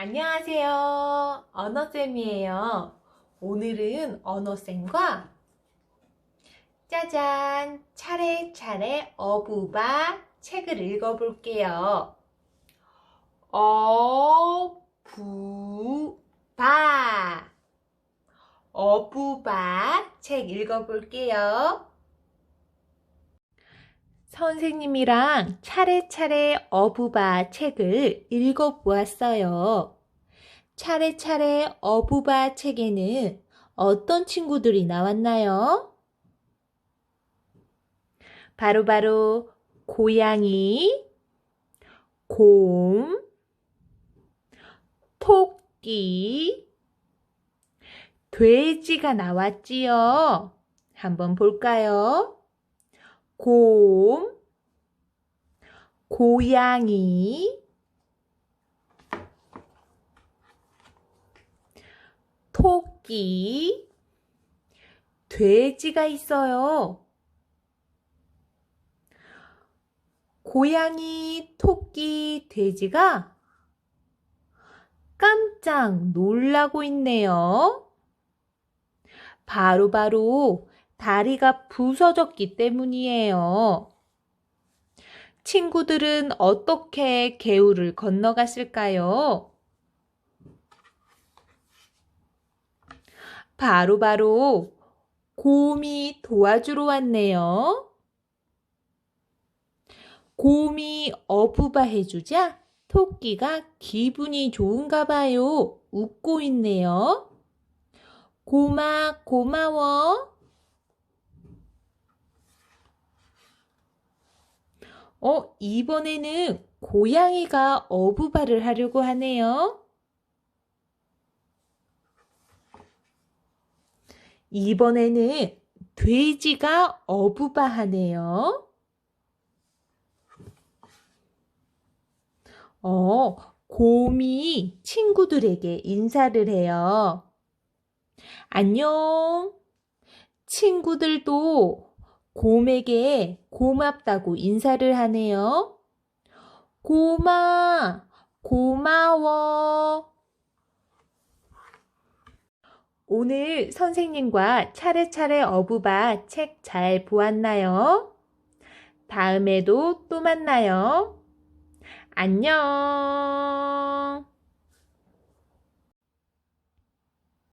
안녕하세요. 언어쌤이에요. 오늘은 언어쌤과 짜잔, 차례차례 어부바 책을 읽어볼게요. 어부바. 어부바 책 읽어볼게요. 선생님이랑 차례차례 어부바 책을 읽어보았어요. 차례차례 어부바 책에는 어떤 친구들이 나왔나요? 바로바로 고양이, 곰, 토끼, 돼지가 나왔지요. 한번 볼까요? 곰, 고양이, 토끼, 돼지가 있어요. 고양이, 토끼, 돼지가 깜짝 놀라고 있네요. 바로바로 다리가 부서졌기 때문이에요. 친구들은 어떻게 개울을 건너갔을까요? 바로 바로 곰이 도와주러 왔네요. 곰이 어부바 해주자 토끼가 기분이 좋은가 봐요. 웃고 있네요. 고마, 고마워. 어, 이번에는 고양이가 어부바를 하려고 하네요. 이번에는 돼지가 어부바 하네요. 어, 곰이 친구들에게 인사를 해요. 안녕. 친구들도 곰에게 고맙다고 인사를 하네요. 고마, 고마워. 오늘 선생님과 차례차례 어부바 책 잘 보았나요? 다음에도 또 만나요. 안녕.